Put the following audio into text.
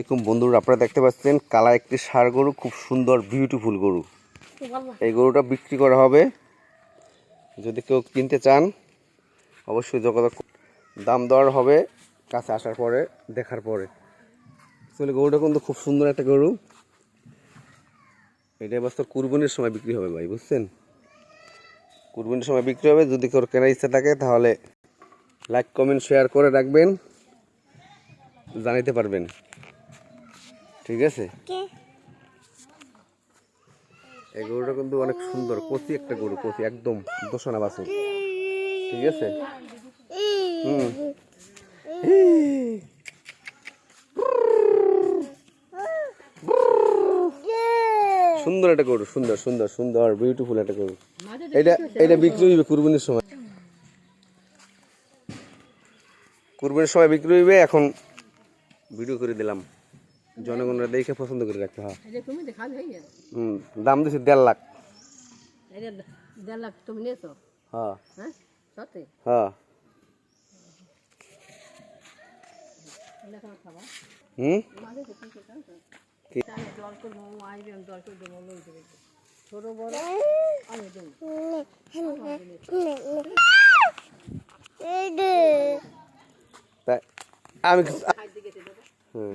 এরকম বন্ধুরা, আপনারা দেখতে পাচ্ছেন কালা একটি সার গরু, খুব সুন্দর বিউটিফুল গরু। এই গরুটা বিক্রি করা হবে। যদি কেউ কিনতে চান, অবশ্যই যোগাযোগ দাম দেওয়ার হবে কাছে আসার পরে, দেখার পরে। আসলে গরুটা কিন্তু খুব সুন্দর একটা গরু। এটা বাস্তব কুরবানির সময় বিক্রি হবে ভাই, বুঝছেন? কুরবানির সময় বিক্রি হবে, যদি কেউ কেনার ইচ্ছা থাকে, তাহলে লাইক কমেন্ট শেয়ার করে রাখবেন। জানাইতে পারবেন। ঠিক আছে? এই গরুটা কিন্তু অনেক সুন্দর কচি একটা গরু কচি একদম দোষণা বাছুর। ঠিক আছে? হুম। সুন্দর একটা গরু সুন্দর সুন্দর সুন্দর বিউটিফুল একটা গরু। এটা এটা বিক্রি হইবে কুরবানির সময়। কুরবানির সময় বিক্রি হইবে এখন ভিডিও করে দিলাম। জনগণরা দেখে পছন্দ করে রাখতে হয়। হুম দাম দিছি দেড় লাখ। দেড় লাখ তুমি নিয়েছো? হ্যাঁ। হ্যাঁ? হ্যাঁ। হুম? মাঝে তো কিছু জানতো কি? তাই জল করব আইবে আমি জল করে দেবো লই দেবে ছোট বড় আমি দেবো তাই আমি কিছু- খাই দিকে দেবো হুম